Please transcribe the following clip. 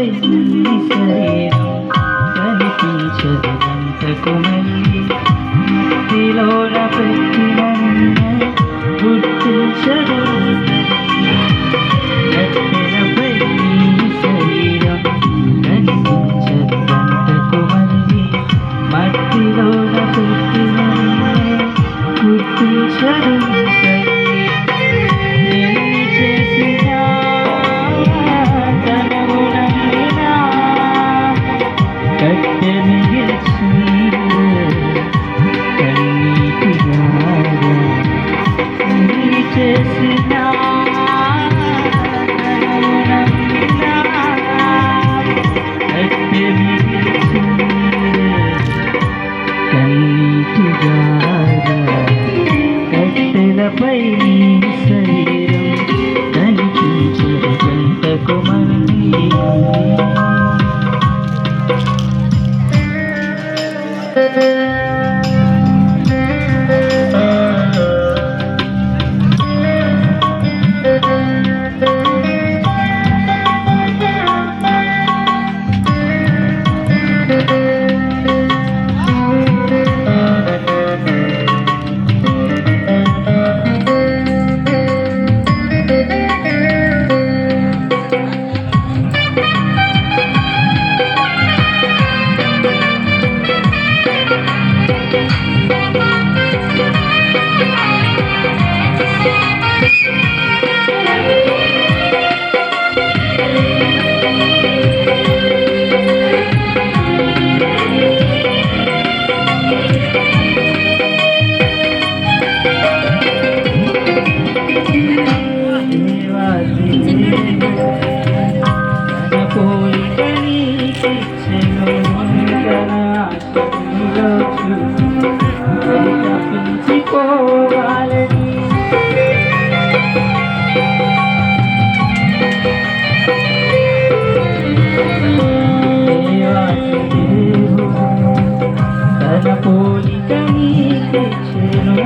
వెయ్యి శరీరం కనిపించదు అంతకు మట్టిలోన పెట్టిన గుర్తించదు మట్టిలోన పెట్టిన గుర్తించదు ಹೋಲಿಕೆ ನೀ ತೆಚ್ಚೆನೋ